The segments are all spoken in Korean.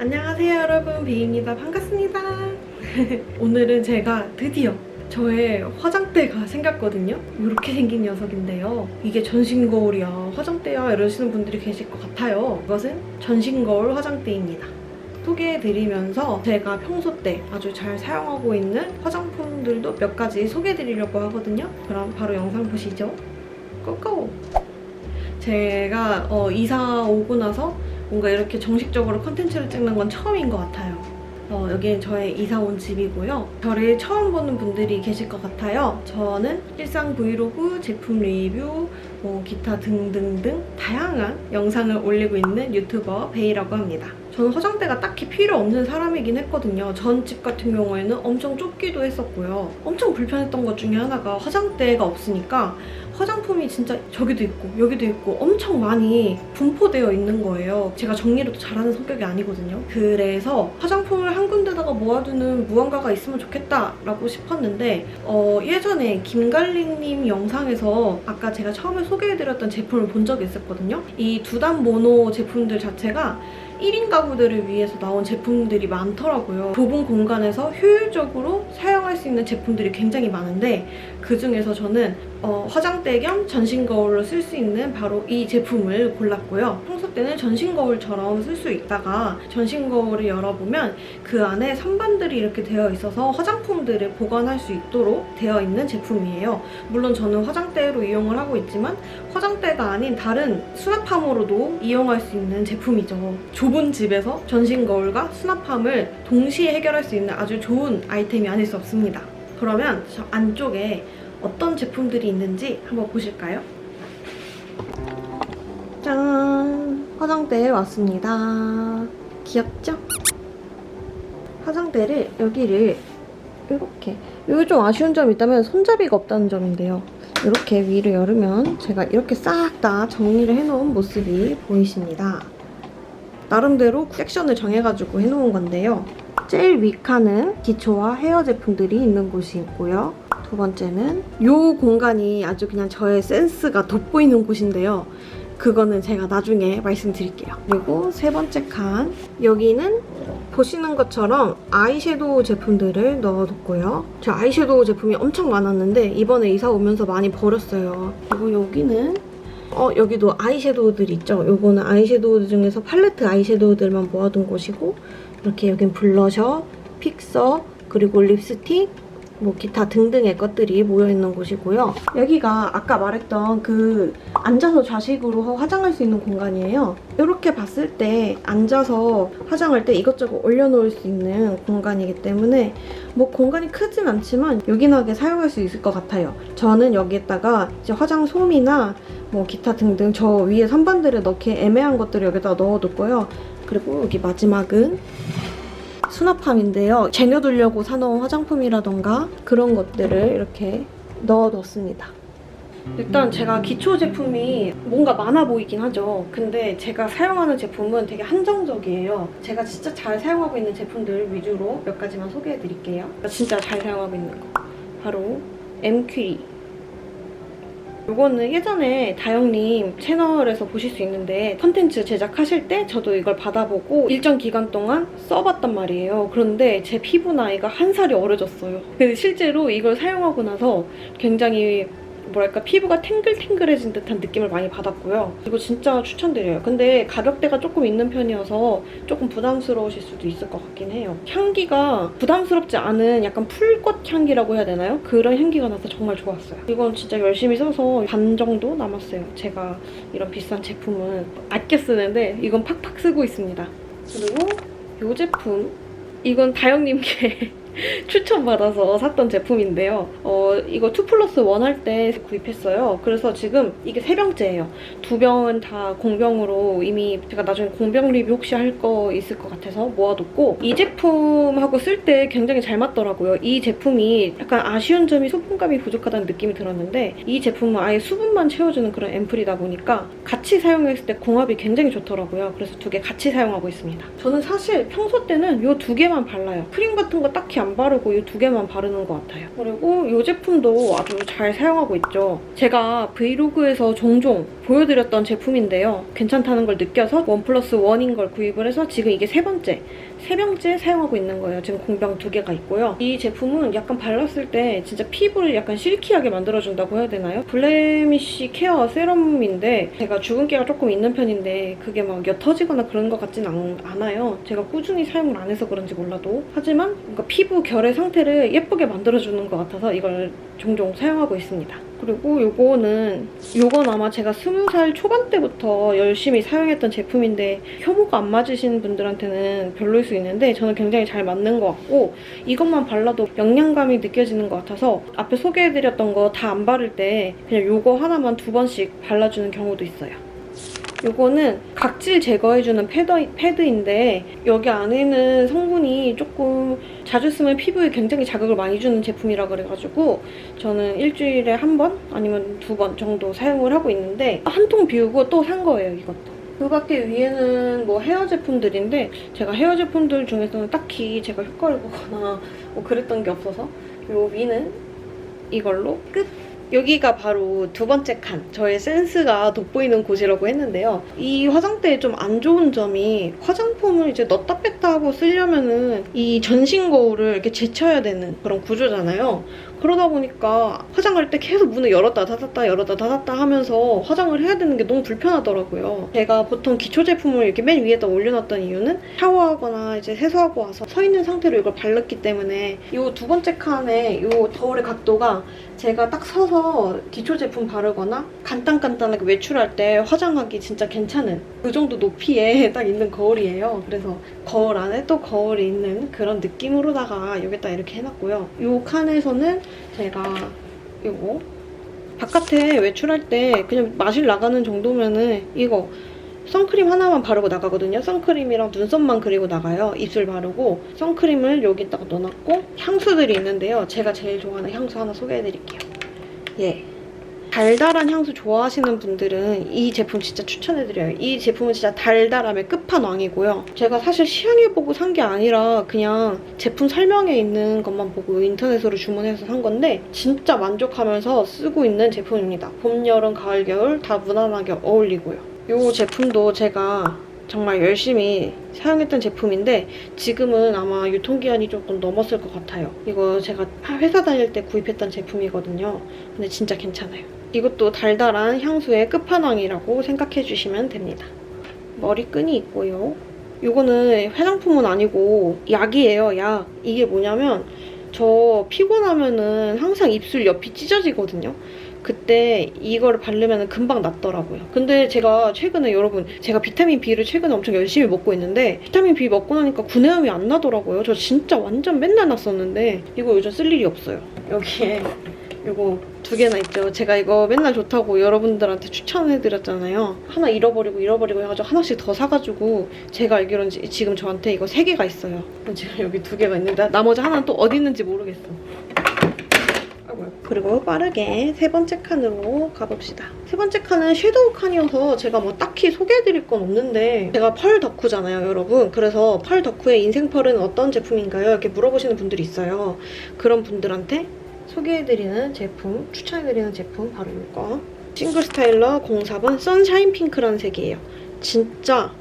안녕하세요 여러분. 비입니다. 반갑습니다. 오늘은 제가 드디어 저의 화장대가 생겼거든요. 이렇게 생긴 녀석인데요. 이게 전신 거울이야. 화장대야. 이러시는 분들이 계실 것 같아요. 이것은 전신 거울 화장대입니다. 소개해드리면서 제가 평소 때 아주 잘 사용하고 있는 화장품들도 몇 가지 소개해드리려고 하거든요. 그럼 바로 영상 보시죠. 고고! 제가 어, 이사 오고 나서 뭔가 이렇게 정식적으로 컨텐츠를 찍는 건 처음인 것 같아요. 어, 여기는 저의 이사 온 집이고요. 저를 처음 보는 분들이 계실 것 같아요. 저는 일상 브이로그, 제품 리뷰, 뭐 기타 등등등 다양한 영상을 올리고 있는 유튜버 베이라고 합니다. 저는 화장대가 딱히 필요 없는 사람이긴 했거든요. 전 집 같은 경우에는 엄청 좁기도 했었고요. 엄청 불편했던 것 중에 하나가 화장대가 없으니까 화장품이 진짜 저기도 있고 여기도 있고 엄청 많이 분포되어 있는 거예요. 제가 정리를 또 잘하는 성격이 아니거든요. 그래서 화장품을 한 군데다가 모아두는 무언가가 있으면 좋겠다라고 싶었는데 어, 예전에 김갈리님 영상에서 아까 제가 처음에 소개해드렸던 제품을 본 적이 있었거든요. 이 두단 모노 제품들 자체가 1인 가구들을 위해서 나온 제품들이 많더라고요. 좁은 공간에서 효율적으로 사용할 수 있는 제품들이 굉장히 많은데 그 중에서 저는 어, 화장대 겸 전신 거울로 쓸 수 있는 바로 이 제품을 골랐고요. 평소 때는 전신 거울처럼 쓸 수 있다가 전신 거울을 열어보면 그 안에 선반들이 이렇게 되어 있어서 화장품들을 보관할 수 있도록 되어 있는 제품이에요. 물론 저는 화장대로 이용을 하고 있지만 화장대가 아닌 다른 수납함으로도 이용할 수 있는 제품이죠. 좁은 집에서 전신 거울과 수납함을 동시에 해결할 수 있는 아주 좋은 아이템이 아닐 수 없습니다. 그러면 저 안쪽에 어떤 제품들이 있는지 한번 보실까요? 짠! 화장대에 왔습니다. 귀엽죠? 화장대를 여기를 이렇게 여기 좀 아쉬운 점이 있다면 손잡이가 없다는 점인데요. 이렇게 위를 열으면 제가 이렇게 싹 다 정리를 해놓은 모습이 보이십니다. 나름대로 섹션을 정해가지고 해놓은 건데요. 제일 위 칸은 기초와 헤어 제품들이 있는 곳이 있고요. 두 번째는 이 공간이 아주 그냥 저의 센스가 돋보이는 곳인데요. 그거는 제가 나중에 말씀드릴게요. 그리고 세 번째 칸 여기는 보시는 것처럼 아이섀도우 제품들을 넣어뒀고요. 제 아이섀도우 제품이 엄청 많았는데 이번에 이사 오면서 많이 버렸어요. 그리고 여기는 어 여기도 아이섀도우들 있죠. 요거는 아이섀도우 중에서 팔레트 아이섀도우들만 모아둔 곳이고 이렇게 여긴 블러셔, 픽서, 그리고 립스틱, 뭐 기타 등등의 것들이 모여있는 곳이고요. 여기가 아까 말했던 그 앉아서 좌식으로 화장할 수 있는 공간이에요. 이렇게 봤을 때 앉아서 화장할 때 이것저것 올려놓을 수 있는 공간이기 때문에 뭐 공간이 크진 않지만 요긴하게 사용할 수 있을 것 같아요. 저는 여기에다가 이제 화장 솜이나 뭐 기타 등등 저 위에 선반들을 넣기 애매한 것들을 여기다 넣어뒀고요. 그리고 여기 마지막은 수납함인데요. 쟁여두려고 사놓은 화장품이라던가 그런 것들을 이렇게 넣어뒀습니다. 일단 제가 기초 제품이 뭔가 많아 보이긴 하죠. 근데 제가 사용하는 제품은 되게 한정적이에요. 제가 진짜 잘 사용하고 있는 제품들 위주로 몇 가지만 소개해 드릴게요. 진짜 잘 사용하고 있는 거. 바로 엠퀴리. 이거는 예전에 다영님 채널에서 보실 수 있는데 컨텐츠 제작하실 때 저도 이걸 받아보고 일정 기간 동안 써봤단 말이에요. 그런데 제 피부 나이가 한 살이 어려졌어요. 근데 실제로 이걸 사용하고 나서 굉장히 뭐랄까 피부가 탱글탱글해진 듯한 느낌을 많이 받았고요. 이거 진짜 추천드려요. 근데 가격대가 조금 있는 편이어서 조금 부담스러우실 수도 있을 것 같긴 해요. 향기가 부담스럽지 않은 약간 풀꽃 향기라고 해야 되나요? 그런 향기가 나서 정말 좋았어요. 이건 진짜 열심히 써서 반 정도 남았어요. 제가 이런 비싼 제품은 아껴 쓰는데 이건 팍팍 쓰고 있습니다. 그리고 이 제품 이건 다영님께 추천받아서 샀던 제품인데요. 어, 이거 2 플러스 1 할 때 구입했어요. 그래서 지금 이게 3병째예요. 두 병은 다 공병으로 이미 제가 나중에 공병 리뷰 혹시 할 거 있을 것 같아서 모아뒀고 이 제품하고 쓸 때 굉장히 잘 맞더라고요. 이 제품이 약간 아쉬운 점이 수분감이 부족하다는 느낌이 들었는데 이 제품은 아예 수분만 채워주는 그런 앰플이다 보니까 같이 사용했을 때 궁합이 굉장히 좋더라고요. 그래서 두 개 같이 사용하고 있습니다. 저는 사실 평소 때는 이 두 개만 발라요. 크림 같은 거 딱히 안 바르고 이 두 개만 바르는 것 같아요. 그리고 이 제품도 아주 잘 사용하고 있죠. 제가 브이로그에서 종종 소개해드렸던 제품인데요. 괜찮다는 걸 느껴서 원 플러스 원인 걸 구입을 해서 지금 이게 세 번째, 세 병째 사용하고 있는 거예요. 지금 공병 두 개가 있고요. 이 제품은 약간 발랐을 때 진짜 피부를 약간 실키하게 만들어준다고 해야 되나요? 블레미쉬 케어 세럼인데 제가 주근깨가 조금 있는 편인데 그게 막 옅어지거나 그런 것 같진 않, 않아요. 제가 꾸준히 사용을 안 해서 그런지 몰라도 하지만 뭔가 피부 결의 상태를 예쁘게 만들어주는 것 같아서 이걸 종종 사용하고 있습니다. 그리고 요거는 요건 아마 제가 스무 살 초반 때부터 열심히 사용했던 제품인데 혐오가 안 맞으신 분들한테는 별로일 수 있는데 저는 굉장히 잘 맞는 것 같고 이것만 발라도 영양감이 느껴지는 것 같아서 앞에 소개해드렸던 거 다 안 바를 때 그냥 요거 하나만 두 번씩 발라주는 경우도 있어요. 요거는 각질 제거해주는 패드, 패드인데 여기 안에는 성분이 조금 자주 쓰면 피부에 굉장히 자극을 많이 주는 제품이라 그래가지고 저는 일주일에 한 번 아니면 두 번 정도 사용을 하고 있는데 한 통 비우고 또 산 거예요 이것도. 그 밖에 위에는 뭐 헤어 제품들인데 제가 헤어 제품들 중에서는 딱히 제가 효과를 보거나 뭐 그랬던 게 없어서 요 위는 이걸로 끝! 여기가 바로 두 번째 칸, 저의 센스가 돋보이는 곳이라고 했는데요. 이 화장대에 좀 안 좋은 점이 화장품을 이제 넣다 뺐다 하고 쓰려면은 이 전신 거울을 이렇게 제쳐야 되는 그런 구조잖아요. 그러다 보니까 화장할 때 계속 문을 열었다 닫았다 열었다 닫았다 하면서 화장을 해야 되는 게 너무 불편하더라고요. 제가 보통 기초 제품을 이렇게 맨 위에다 올려놨던 이유는 샤워하거나 이제 세수하고 와서 서 있는 상태로 이걸 발랐기 때문에 이 두 번째 칸에 이 거울의 각도가 제가 딱 서서 기초 제품 바르거나 간단간단하게 외출할 때 화장하기 진짜 괜찮은 그 정도 높이에 딱 있는 거울이에요. 그래서 거울 안에 또 거울이 있는 그런 느낌으로다가 여기다 이렇게 해놨고요. 이 칸에서는 제가 이거 바깥에 외출할 때 그냥 마실 나가는 정도면은 이거 선크림 하나만 바르고 나가거든요. 선크림이랑 눈썹만 그리고 나가요. 입술 바르고 선크림을 여기다가 넣어놨고 향수들이 있는데요. 제가 제일 좋아하는 향수 하나 소개해드릴게요. 예. 달달한 향수 좋아하시는 분들은 이 제품 진짜 추천해드려요. 이 제품은 진짜 달달함의 끝판왕이고요. 제가 사실 시향해 보고 산 게 아니라 그냥 제품 설명에 있는 것만 보고 인터넷으로 주문해서 산 건데 진짜 만족하면서 쓰고 있는 제품입니다. 봄, 여름, 가을, 겨울 다 무난하게 어울리고요. 이 제품도 제가 정말 열심히 사용했던 제품인데 지금은 아마 유통기한이 조금 넘었을 것 같아요. 이거 제가 회사 다닐 때 구입했던 제품이거든요. 근데 진짜 괜찮아요. 이것도 달달한 향수의 끝판왕이라고 생각해 주시면 됩니다. 머리끈이 있고요. 이거는 화장품은 아니고 약이에요, 약. 이게 뭐냐면 저 피곤하면은 항상 입술 옆이 찢어지거든요. 그때 이거를 바르면 금방 낫더라고요. 근데 제가 최근에 여러분 제가 비타민 B를 최근에 엄청 열심히 먹고 있는데 비타민 B 먹고 나니까 구내염이 안 나더라고요. 저 진짜 완전 맨날 났었는데 이거 요즘 쓸 일이 없어요. 여기에 이거 두 개나 있죠. 제가 이거 맨날 좋다고 여러분들한테 추천해드렸잖아요. 하나 잃어버리고 잃어버리고 해가지고 하나씩 더 사가지고 제가 알기로는 지- 지금 저한테 이거 세 개가 있어요. 지금 여기 두 개가 있는데 나머지 하나는 또 어디 있는지 모르겠어. 아이고요. 그리고 빠르게 세 번째 칸으로 가봅시다. 세 번째 칸은 섀도우 칸이어서 제가 뭐 딱히 소개해드릴 건 없는데 제가 펄 덕후잖아요, 여러분. 그래서 펄 덕후의 인생 펄은 어떤 제품인가요? 이렇게 물어보시는 분들이 있어요. 그런 분들한테 소개해드리는 제품, 추천해드리는 제품 바로 이거. 싱글 스타일러 04번 선샤인 핑크라는 색이에요. 진짜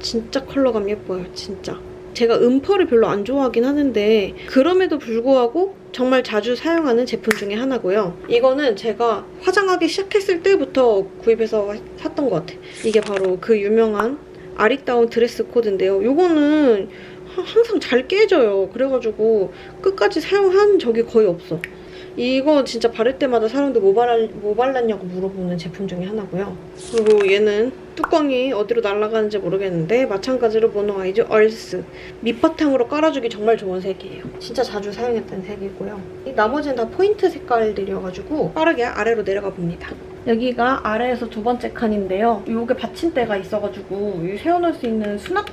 진짜 컬러감 예뻐요, 진짜. 제가 음펄을 별로 안 좋아하긴 하는데 그럼에도 불구하고 정말 자주 사용하는 제품 중에 하나고요. 이거는 제가 화장하기 시작했을 때부터 구입해서 샀던 것 같아요. 이게 바로 그 유명한 아리따운 드레스 코드인데요. 이거는 하- 항상 잘 깨져요. 그래가지고 끝까지 사용한 적이 거의 없어. 이거 진짜 바를 때마다 사람들 뭐, 발랐, 뭐 발랐냐고 물어보는 제품 중에 하나고요. 그리고 얘는 뚜껑이 어디로 날아가는지 모르겠는데 마찬가지로 모노아이즈 얼스 밑바탕으로 깔아주기 정말 좋은 색이에요. 진짜 자주 사용했던 색이고요. 이 나머지는 다 포인트 색깔들이어가지고 빠르게 아래로 내려가 봅니다. 여기가 아래에서 두 번째 칸인데요. 이게 받침대가 있어가지고 이 세워놓을 수 있는 수납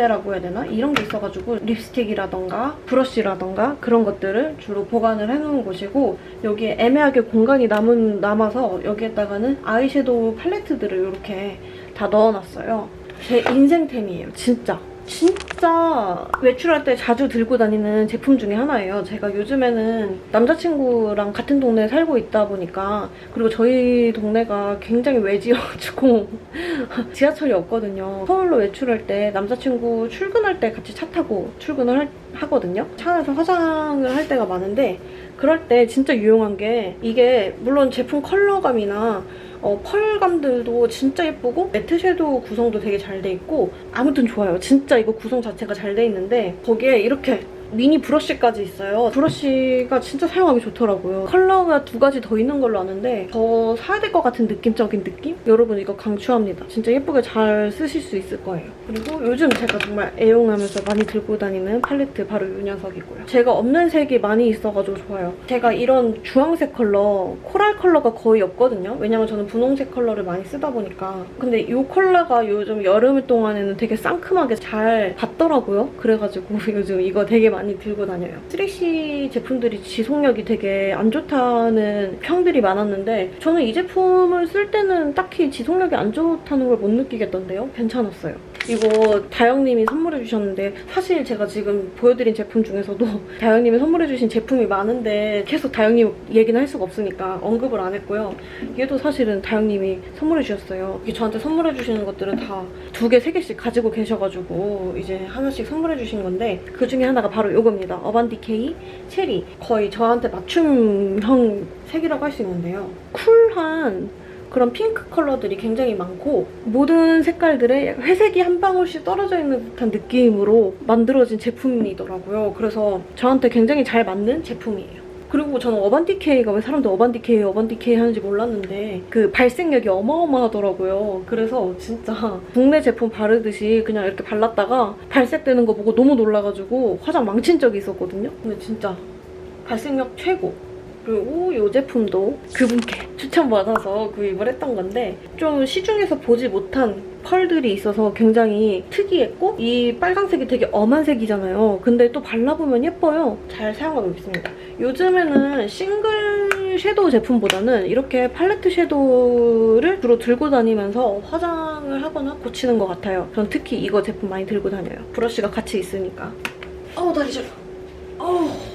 대라고 해야 되나? 이런 게 있어가지고 립스틱이라던가 브러쉬라던가 그런 것들을 주로 보관을 해놓은 곳이고 여기에 애매하게 공간이 남은, 남아서 여기에다가는 아이섀도우 팔레트들을 이렇게 다 넣어놨어요. 제 인생템이에요, 진짜. 진짜 외출할 때 자주 들고 다니는 제품 중에 하나예요. 제가 요즘에는 남자친구랑 같은 동네에 살고 있다 보니까 그리고 저희 동네가 굉장히 외지여가지고 지하철이 없거든요. 서울로 외출할 때 남자친구 출근할 때 같이 차 타고 출근을 할- 하거든요. 차 안에서 화장을 할 때가 많은데 그럴 때 진짜 유용한 게 이게 물론 제품 컬러감이나 어, 펄감들도 진짜 예쁘고 매트 섀도우 구성도 되게 잘 돼 있고 아무튼 좋아요. 진짜 이거 구성 자체가 잘 돼 있는데 거기에 이렇게 미니 브러쉬까지 있어요. 브러쉬가 진짜 사용하기 좋더라고요. 컬러가 두 가지 더 있는 걸로 아는데 더 사야 될 것 같은 느낌적인 느낌? 여러분 이거 강추합니다. 진짜 예쁘게 잘 쓰실 수 있을 거예요. 그리고 요즘 제가 정말 애용하면서 많이 들고 다니는 팔레트 바로 이 녀석이고요. 제가 없는 색이 많이 있어가지고 좋아요. 제가 이런 주황색 컬러, 코랄 컬러가 거의 없거든요. 왜냐면 저는 분홍색 컬러를 많이 쓰다 보니까. 근데 이 컬러가 요즘 여름 동안에는 되게 상큼하게 잘 받더라고요. 그래가지고 요즘 이거 되게 많이 들고 다녀요. 3C 제품들이 지속력이 되게 안 좋다는 평들이 많았는데 저는 이 제품을 쓸 때는 딱히 지속력이 안 좋다는 걸 못 느끼겠던데요. 괜찮았어요. 이거 다영님이 선물해 주셨는데 사실 제가 지금 보여드린 제품 중에서도 다영님이 선물해 주신 제품이 많은데 계속 다영님 얘기는 할 수가 없으니까 언급을 안 했고요. 얘도 사실은 다영님이 선물해 주셨어요. 이게 저한테 선물해 주시는 것들은 다 두 개, 세 개씩 가지고 계셔가지고 이제 하나씩 선물해 주신 건데 그 중에 하나가 바로 이겁니다. 어반디케이 체리. 거의 저한테 맞춤형 색이라고 할 수 있는데요. 쿨한 그런 핑크 컬러들이 굉장히 많고 모든 색깔들에 약간 회색이 한 방울씩 떨어져 있는 듯한 느낌으로 만들어진 제품이더라고요. 그래서 저한테 굉장히 잘 맞는 제품이에요. 그리고 저는 어반디케이가 왜 사람들 어반디케이 어반디케이 하는지 몰랐는데 그 발색력이 어마어마하더라고요. 그래서 진짜 국내 제품 바르듯이 그냥 이렇게 발랐다가 발색되는 거 보고 너무 놀라가지고 화장 망친 적이 있었거든요. 근데 진짜 발색력 최고. 그리고 이 제품도 그분께 추천받아서 구입을 했던 건데 좀 시중에서 보지 못한 펄들이 있어서 굉장히 특이했고 이 빨강색이 되게 엄한 색이잖아요. 근데 또 발라보면 예뻐요. 잘 사용하고 있습니다. 요즘에는 싱글 섀도우 제품보다는 이렇게 팔레트 섀도우를 주로 들고 다니면서 화장을 하거나 고치는 것 같아요. 전 특히 이거 제품 많이 들고 다녀요. 브러쉬가 같이 있으니까. 어우 다리 저려. 어우.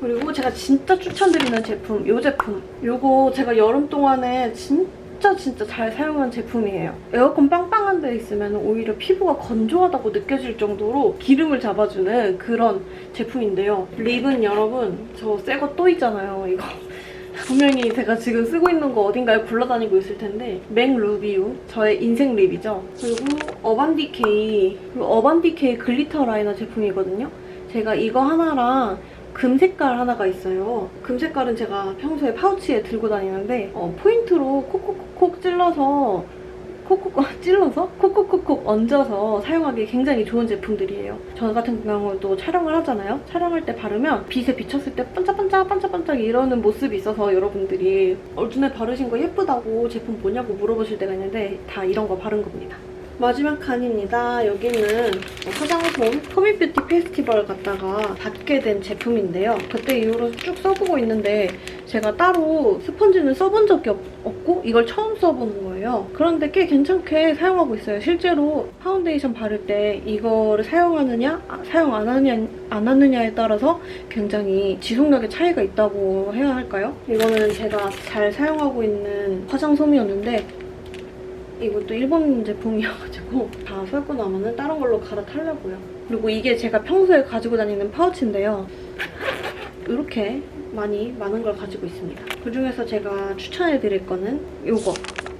그리고 제가 진짜 추천드리는 제품, 이 제품. 이거 제가 여름 동안에 진짜 진짜 잘 사용한 제품이에요. 에어컨 빵빵한 데 있으면 오히려 피부가 건조하다고 느껴질 정도로 기름을 잡아주는 그런 제품인데요. 립은 여러분, 저 새 거 또 있잖아요, 이거. 분명히 제가 지금 쓰고 있는 거 어딘가에 굴러다니고 있을 텐데 맥 루비우 저의 인생 립이죠. 그리고 어반디케이 그리고 어반디케이 글리터 라이너 제품이거든요. 제가 이거 하나랑 금 색깔 하나가 있어요. 금 색깔은 제가 평소에 파우치에 들고 다니는데 어, 포인트로 콕콕콕콕 찔러서 콕콕콕 찔러서 콕콕콕콕 얹어서 사용하기 굉장히 좋은 제품들이에요. 저 같은 경우도 촬영을 하잖아요. 촬영할 때 바르면 빛에 비쳤을 때 반짝반짝 반짝반짝 이러는 모습이 있어서 여러분들이 얼준에 바르신 거 예쁘다고 제품 뭐냐고 물어보실 때가 있는데 다 이런 거 바른 겁니다. 마지막 칸입니다. 여기는 화장솜 코미뷰티 페스티벌 갔다가 받게 된 제품인데요. 그때 이후로 쭉 써보고 있는데 제가 따로 스펀지는 써본 적이 없, 고 이걸 처음 써보는 거예요. 그런데 꽤 괜찮게 사용하고 있어요. 실제로 파운데이션 바를 때 이거를 사용하느냐 아, 사용 안 하느냐 안 하느냐에 따라서 굉장히 지속력의 차이가 있다고 해야 할까요? 이거는 제가 잘 사용하고 있는 화장솜이었는데 이것도 일본 제품이어가지고 다 썰고 나면은 다른 걸로 갈아타려고요. 그리고 이게 제가 평소에 가지고 다니는 파우치인데요. 이렇게 많이 많은 걸 가지고 있습니다. 그중에서 제가 추천해드릴 거는 이거.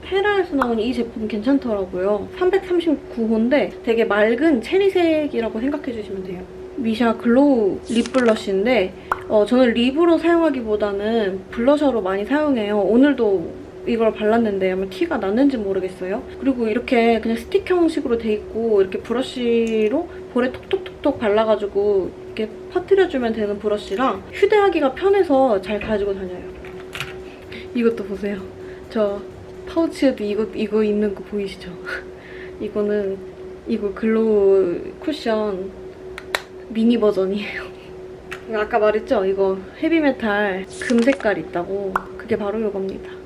헤라에서 나온 이 제품 괜찮더라고요. 339호인데 되게 맑은 체리색이라고 생각해주시면 돼요. 미샤 글로우 립 블러쉬인데 어, 저는 립으로 사용하기보다는 블러셔로 많이 사용해요. 오늘도 이걸 발랐는데 아마 티가 났는지 모르겠어요. 그리고 이렇게 그냥 스틱 형식으로 돼 있고 이렇게 브러쉬로 볼에 톡톡톡톡 발라가지고 이렇게 퍼뜨려주면 되는 브러쉬랑 휴대하기가 편해서 잘 가지고 다녀요. 이것도 보세요. 저 파우치에도 이거 이거 있는 거 보이시죠? 이거는 이거 글로우 쿠션 미니 버전이에요. 아까 말했죠? 이거 헤비메탈 금 색깔 있다고. 그게 바로 이겁니다.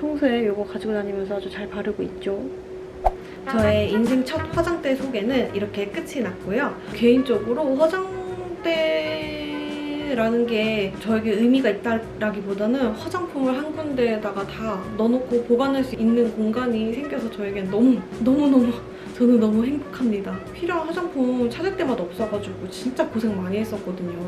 평소에 이거 가지고 다니면서 아주 잘 바르고 있죠. 저의 인생 첫 화장대 소개는 이렇게 끝이 났고요. 개인적으로 화장대라는 게 저에게 의미가 있다라기보다는 화장품을 한 군데에다가 다 넣어놓고 보관할 수 있는 공간이 생겨서 저에겐 너무 너무너무 저는 너무 행복합니다. 필요한 화장품 찾을 때마다 없어가지고 진짜 고생 많이 했었거든요.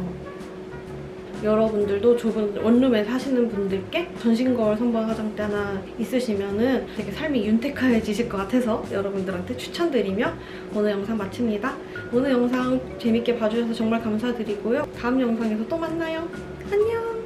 여러분들도 좁은 원룸에 사시는 분들께 전신 거울 선반 화장대 하나 있으시면은 되게 삶이 윤택해지실 것 같아서 여러분들한테 추천드리며 오늘 영상 마칩니다. 오늘 영상 재밌게 봐주셔서 정말 감사드리고요. 다음 영상에서 또 만나요. 안녕!